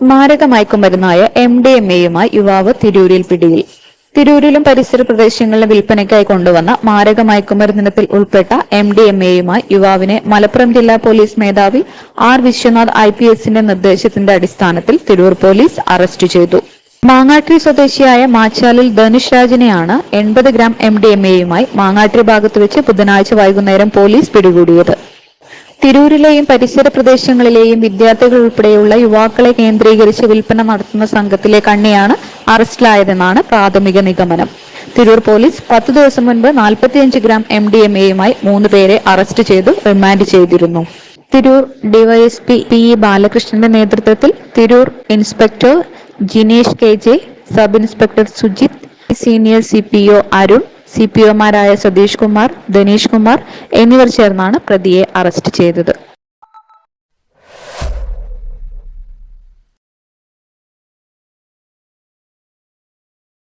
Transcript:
മാരക മയക്കുമരുന്നായ M D M എയുമായി യുവാവ് തിരൂരിൽ പിടിയിൽ. തിരൂരിലും പരിസര പ്രദേശങ്ങളിലും വിൽപ്പനയ്ക്കായി കൊണ്ടുവന്ന മാരക മയക്കുമരുന്നിനത്തിൽ ഉൾപ്പെട്ട എം ഡി എം എയുമായി യുവാവിനെ മലപ്പുറം ജില്ലാ പോലീസ് മേധാവി ആർ വിശ്വനാഥ് ഐ പി എസിന്റെ നിർദ്ദേശത്തിന്റെ അടിസ്ഥാനത്തിൽ തിരൂർ പോലീസ് അറസ്റ്റ് ചെയ്തു. മാങ്ങാട്ടിരി സ്വദേശിയായ മാച്ചാലിൽ ധനുഷ് രാജിനെയാണ് എൺപത് ഗ്രാം എം ഡി എം എയുമായി മാങ്ങാട്ടിരി ഭാഗത്ത് വെച്ച് ബുധനാഴ്ച വൈകുന്നേരം പോലീസ് പിടികൂടിയത്. തിരൂരിലെയും പരിസര പ്രദേശങ്ങളിലെയും വിദ്യാർത്ഥികൾ ഉൾപ്പെടെയുള്ള യുവാക്കളെ കേന്ദ്രീകരിച്ച് വിൽപ്പന നടത്തുന്ന സംഘത്തിലെ കണ്ണിയാണ് അറസ്റ്റിലായതെന്നാണ് പ്രാഥമിക നിഗമനം. തിരൂർ പോലീസ് പത്ത് ദിവസം മുൻപ് നാൽപ്പത്തിയഞ്ച് ഗ്രാം എം ഡി എം എയുമായി മൂന്ന് പേരെ അറസ്റ്റ് ചെയ്തു റിമാൻഡ് ചെയ്തിരുന്നു. തിരൂർ ഡിവൈഎസ്പി പി ഇ ബാലകൃഷ്ണന്റെ നേതൃത്വത്തിൽ Tirur inspector Jinesh K J sub inspector Sujith senior C P O Arun C P ഒമാരായ Satheesh Kumar Dhaneesh Kumar എന്നിവർ ചേർന്നാണ് പ്രതിയെ അറസ്റ്റ് ചെയ്തത്.